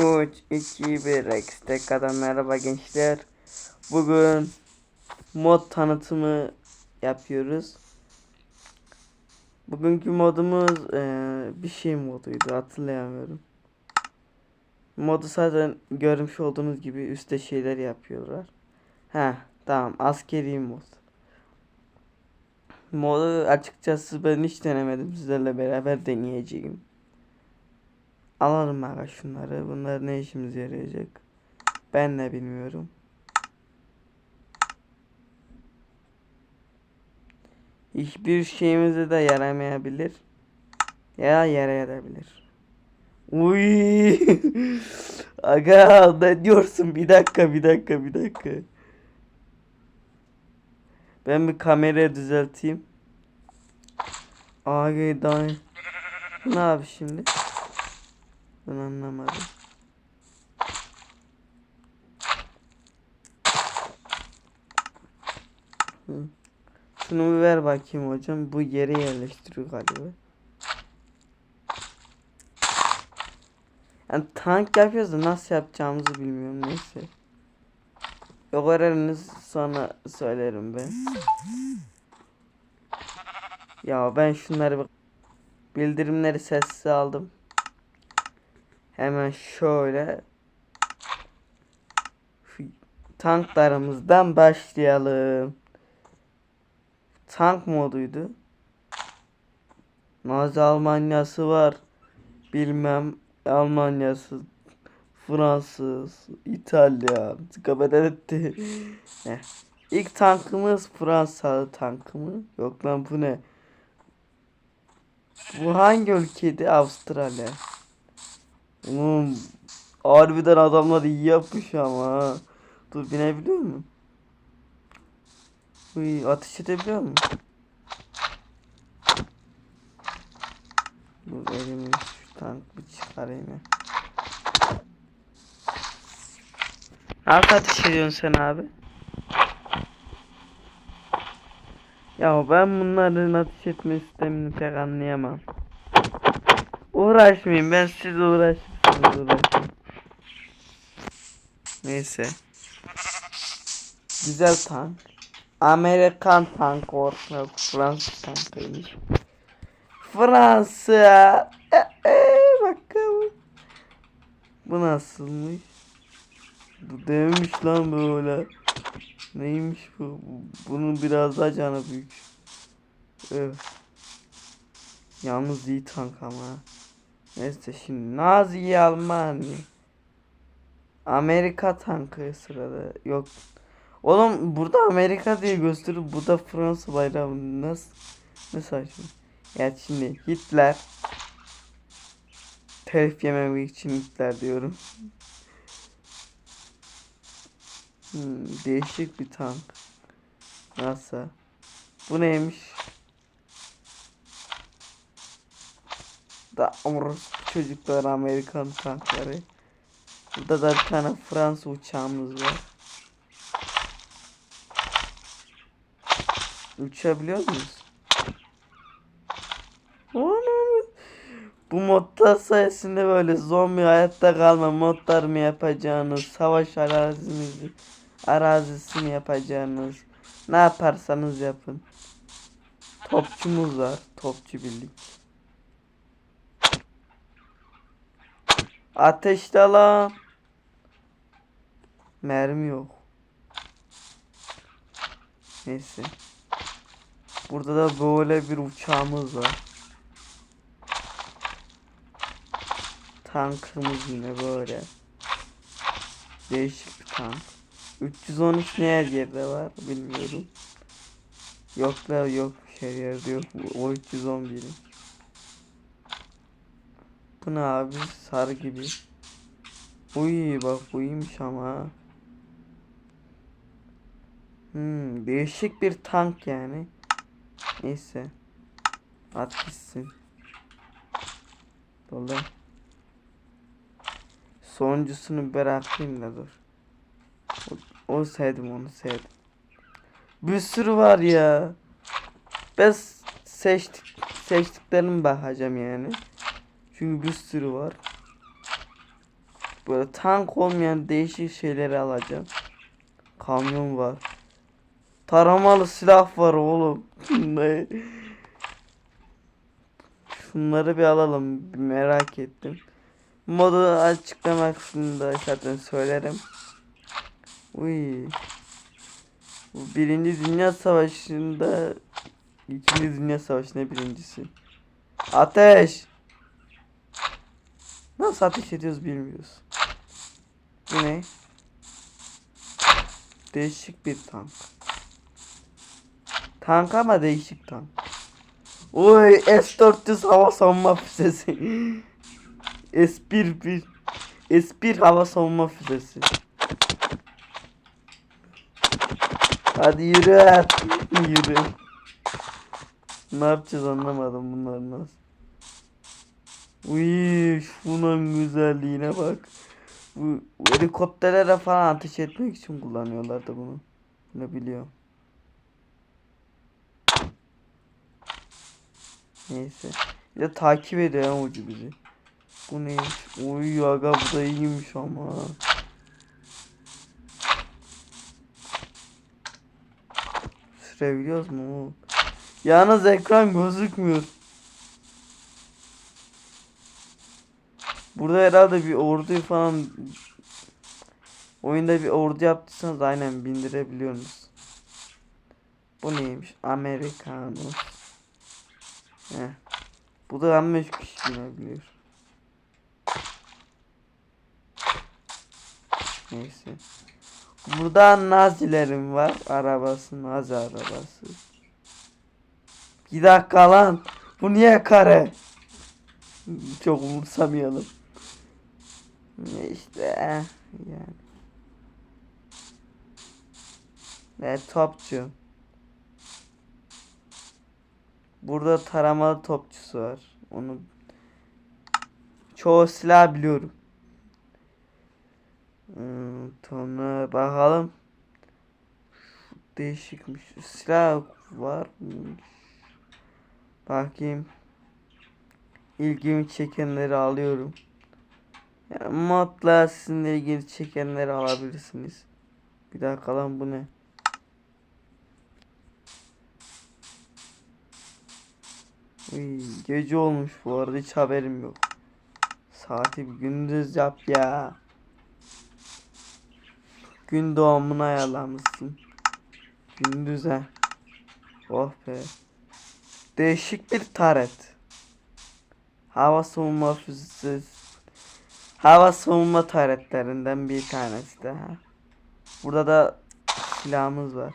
3, 2, 1, X kadar merhaba gençler. Bugün mod tanıtımı yapıyoruz. Bugünkü modumuz eee, bir şey moduydu hatırlayamıyorum. Modu zaten görmüş olduğunuz gibi üstte şeyler yapıyorlar. Ha tamam askeri mod. Modu açıkçası ben hiç denemedim sizlerle beraber deneyeceğim. Alalım aga şunları. Bunlar ne işimize yarayacak? Ben de bilmiyorum. Hiçbir şeyimize de yaramayabilir. Ya yarayabilir. Uy. Aga ne diyorsun? Bir dakika, bir dakika, bir dakika. Ben bir kamerayı düzelteyim. Aga daha ne abi şimdi? Ben anlamadım. Hı. Şunu bir ver bakayım hocam. Bu yere yerleştiriyor galiba. Yani tank yapıyoruz da nasıl yapacağımızı bilmiyorum. Neyse. Yok öğreniniz sonra söylerim ben. Ya ben şunları bildirimleri sessiz aldım. Hemen şöyle tanklarımızdan başlayalım. Tank moduydu. Nazi Almanyası var. Bilmem Almanyası, Fransız, İtalya, etti. Heh. İlk tankımız Fransa tankı mı? Yok lan bu ne? Bu hangi ülkeydi? Avustralya. Oğlum harbiden adamlar iyi yapmış ama. Dur binebiliyor mu? Uy ateş edebiliyor mu? Dur elimi şu tank bir çıkarayım ya. Nasıl ateş ediyorsun sen abi? Ya ben bunların ateş etme sistemini pek anlayamam. Uğraşmayayım ben siz uğraşın. Neyse. Güzel tank. Amerikan tank yok Fransız tankıymış. Fransa. E, e, bakalım. Bu nasılmış? Bu demiş lan böyle. Neymiş bu? Bunun biraz daha canı büyük. Evet. Yalnız iyi tank ama. Neyse şimdi Nazi Almanya. Amerika tankı sırada. Yok. Oğlum burada Amerika diye gösteriyor. Burada Fransa bayrağı. Nasıl? Ne saçma. Ya şimdi Hitler. Telif yememek için Hitler diyorum. Hmm, değişik bir tank. Nasıl? Bu neymiş? Da Orospu çocuklar Amerikan tankları. Burada da bir tane Fransa uçağımız var. Uçabiliyor muyuz? Bu modlar sayesinde böyle zombi hayatta kalma modlar mı yapacağınız, savaş arazimizi, arazisi mi yapacağınız, ne yaparsanız yapın. Topçumuz var, topçu birlik. Ateşte lan. Mermi yok. Neyse. Burada da böyle bir uçağımız var. Tankımız yine böyle. Değişik bir tank. 313 ne her yerde var bilmiyorum. Yok da yok her yerde yok. O 311. Bu ne abi? Sarı gibi. Uy bak bu iyiymiş ama. Hmm, değişik bir tank yani. Neyse. At gitsin. Dolu. Sonuncusunu bırakayım da dur. O, o sevdim onu sevdim. Bir sürü var ya. Ben seçtik seçtiklerime bakacağım yani. Çünkü bir sürü var. Böyle tank olmayan değişik şeyleri alacağım. Kamyon var. Taramalı silah var oğlum. Şunları bir alalım. Bir merak ettim. Modu açıklama kısmında zaten söylerim. Uy. Birinci Dünya Savaşı'nda İkinci Dünya Savaşı ne birincisi? Ateş! Nasıl ateş ediyoruz bilmiyoruz. Bu ne? Değişik bir tank. Tank ama değişik tank. Oy S-400 hava savunma füzesi. S-1 S-1 hava savunma füzesi. Hadi yürü. yürü. Ne yapacağız anlamadım bunlar nasıl. Uy şunun güzelliğine bak. Bu helikopterlere falan ateş etmek için kullanıyorlardı bunu. Ne biliyorum. Neyse. Bir takip ediyor ya ucu bizi. Bu neymiş? Uy aga bu da iyiymiş ama. Sürebiliyoruz mu? Yalnız ekran gözükmüyor. Burada herhalde bir orduyu falan oyunda bir ordu yaptıysanız aynen bindirebiliyorsunuz. Bu neymiş? Amerikano. Heh. Bu da 15 kişi binebiliyor. Neyse. Burada Nazilerim var. Arabası Nazi arabası. Bir dakika lan. Bu niye kare? Çok umursamayalım. İşte yani. Ne topçu. Burada taramalı topçusu var. Onu çoğu silah biliyorum. Hmm, bakalım. Değişikmiş. Silah var? Bakayım. İlgimi çekenleri alıyorum. Yani modla sizin de ilgini çekenleri alabilirsiniz. Bir dakika lan bu ne? Uy, gece olmuş bu arada hiç haberim yok. Saati bir gündüz yap ya. Gün doğumunu ayarlamışsın. Gündüz he. Oh be. Değişik bir taret. Hava savunma füzesi. Hava savunma taretlerinden bir tanesi daha. Burada da silahımız var.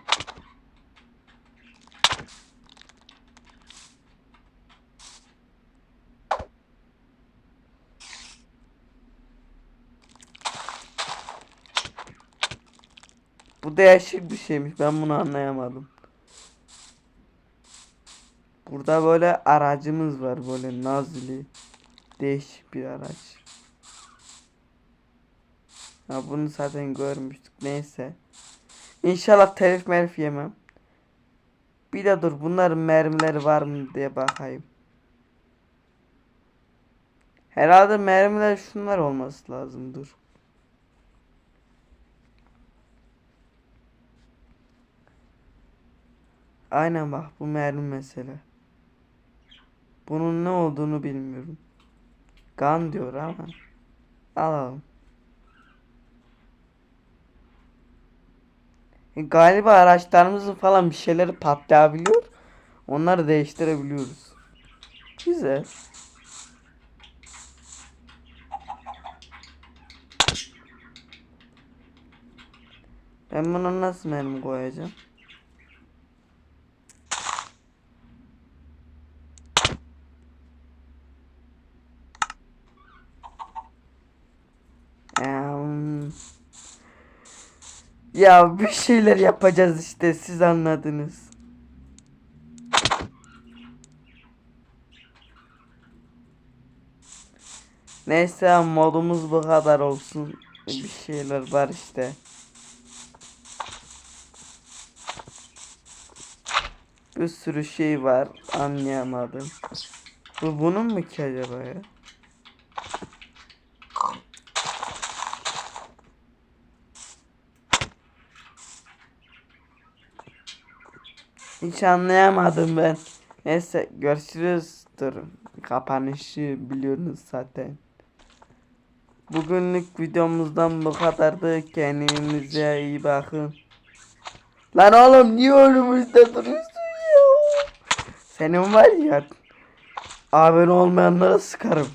Bu değişik bir şeymiş. Ben bunu anlayamadım. Burada böyle aracımız var. Böyle nazili. Değişik bir araç. Ya bunu zaten görmüştük. Neyse. İnşallah telif merif yemem. Bir de dur bunların mermileri var mı diye bakayım. Herhalde mermiler şunlar olması lazım dur. Aynen bak bu mermi mesele. Bunun ne olduğunu bilmiyorum. Gun diyor ama. Alalım. Galiba araçlarımızın falan bir şeyleri patlayabiliyor. Onları değiştirebiliyoruz. Güzel. Ben buna nasıl mermi koyacağım? Ya bir şeyler yapacağız işte siz anladınız. Neyse modumuz bu kadar olsun. Bir şeyler var işte. Bir sürü şey var anlayamadım. Bu bunun mu ki acaba ya? Hiç anlayamadım ben. Neyse görüşürüz. Dur. Kapanışı biliyorsunuz zaten. Bugünlük videomuzdan bu kadardı. Kendinize iyi bakın. Lan oğlum niye önümüzde duruyorsun ya? Senin var ya. Abone olmayanlara sıkarım.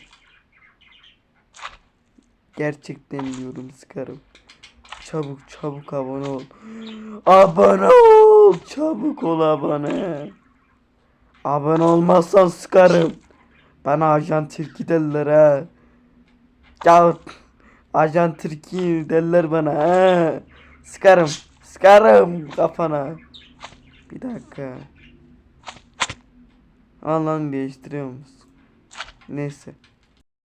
Gerçekten diyorum sıkarım. Çabuk çabuk abone ol. Abone ol. Çabuk ol abone. Abone olmazsan sıkarım. Bana ajan Türkiye derler ha. Ya ajan Türkiye derler bana ha. Sıkarım. Sıkarım kafana. Bir dakika. Allah'ını değiştiriyor musun? Neyse.